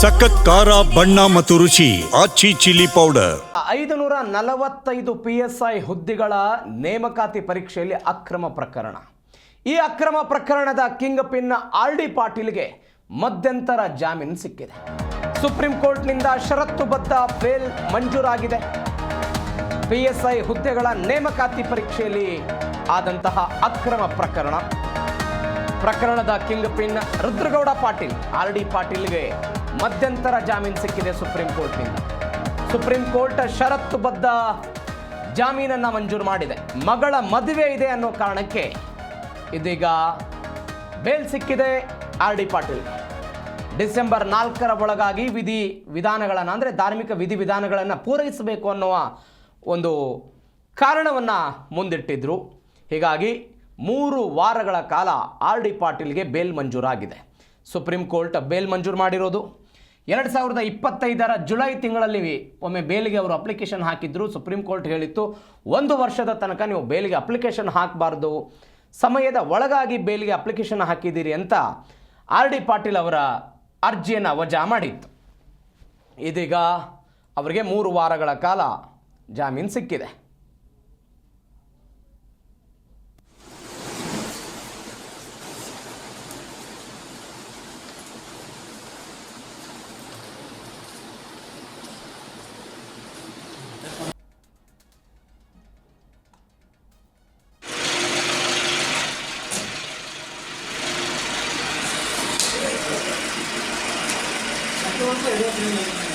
ಸಖತ್ ಖಾರ, ಬಣ್ಣ ಮತ್ತು ರುಚಿ ಆಚಿ ಚಿಲ್ಲಿ ಪೌಡರ್ ಐದುನೂರ ನಲವತ್ತೈದು ಪಿ ಎಸ್ ಐ ಹುದ್ದೆಗಳ ನೇಮಕಾತಿ ಪರೀಕ್ಷೆಯಲ್ಲಿ ಅಕ್ರಮ ಪ್ರಕರಣ. ಈ ಅಕ್ರಮ ಪ್ರಕರಣದ ಕಿಂಗ್ ಪಿನ್ ಆರ್ ಡಿ ಪಾಟೀಲ್ಗೆ ಮಧ್ಯಂತರ ಜಾಮೀನು ಸಿಕ್ಕಿದೆ. ಸುಪ್ರೀಂ ಕೋರ್ಟ್ನಿಂದ ಷರತ್ತುಬದ್ಧ ಬೇಲ್ ಮಂಜೂರಾಗಿದೆ. ಪಿ ಎಸ್ ಐ ಹುದ್ದೆಗಳ ನೇಮಕಾತಿ ಪರೀಕ್ಷೆಯಲ್ಲಿ ಆದಂತಹ ಅಕ್ರಮ ಪ್ರಕರಣ. ಪ್ರಕರಣದ kingpin Rudragouda Patil, R D ಪಾಟೀಲ್ಗೆ ಮಧ್ಯಂತರ ಜಾಮೀನು ಸಿಕ್ಕಿದೆ ಸುಪ್ರೀಂ ಕೋರ್ಟ್ನಿಂದ. ಸುಪ್ರೀಂ ಕೋರ್ಟ್ ಷರತ್ತುಬದ್ಧ ಜಾಮೀನನ್ನು ಮಂಜೂರು ಮಾಡಿದೆ. ಮಗಳ ಮದುವೆ ಇದೆ ಅನ್ನೋ ಕಾರಣಕ್ಕೆ ಇದೀಗ ಬೇಲ್ ಸಿಕ್ಕಿದೆ ಆರ್ ಡಿ ಪಾಟೀಲ್. ಡಿಸೆಂಬರ್ ನಾಲ್ಕರ ಒಳಗಾಗಿ ವಿಧಿ ವಿಧಾನಗಳನ್ನು ಅಂದರೆ ಧಾರ್ಮಿಕ ವಿಧಿ ವಿಧಾನಗಳನ್ನು ಪೂರೈಸಬೇಕು ಅನ್ನುವ ಒಂದು ಕಾರಣವನ್ನು ಮುಂದಿಟ್ಟಿದ್ರು. ಹೀಗಾಗಿ ಮೂರು ವಾರಗಳ ಕಾಲ ಆರ್ ಡಿ ಪಾಟೀಲ್ಗೆ ಬೇಲ್ ಮಂಜೂರಾಗಿದೆ. ಸುಪ್ರೀಂ ಕೋರ್ಟ್ ಬೇಲ್ ಮಂಜೂರು ಮಾಡಿರೋದು. ಎರಡು ಸಾವಿರದ ಇಪ್ಪತ್ತೈದರ ಜುಲೈ ತಿಂಗಳಲ್ಲಿ ಒಮ್ಮೆ ಬೇಲಿಗೆ ಅವರು ಅಪ್ಲಿಕೇಶನ್ ಹಾಕಿದ್ರು. ಸುಪ್ರೀಂ ಕೋರ್ಟ್ ಹೇಳಿತ್ತು, ಒಂದು ವರ್ಷದ ತನಕ ನೀವು ಬೇಲಿಗೆ ಅಪ್ಲಿಕೇಶನ್ ಹಾಕಬಾರ್ದು. ಸಮಯದ ಒಳಗಾಗಿ ಬೇಲಿಗೆ ಅಪ್ಲಿಕೇಶನ್ ಹಾಕಿದ್ದೀರಿ ಅಂತ ಆರ್ ಡಿ ಪಾಟೀಲ್ ಅವರ ಅರ್ಜಿಯನ್ನು ವಜಾ ಮಾಡಿತ್ತು. ಇದೀಗ ಅವರಿಗೆ ಮೂರು ವಾರಗಳ ಕಾಲ ಜಾಮೀನು ಸಿಕ್ಕಿದೆ. 先ほどとは色々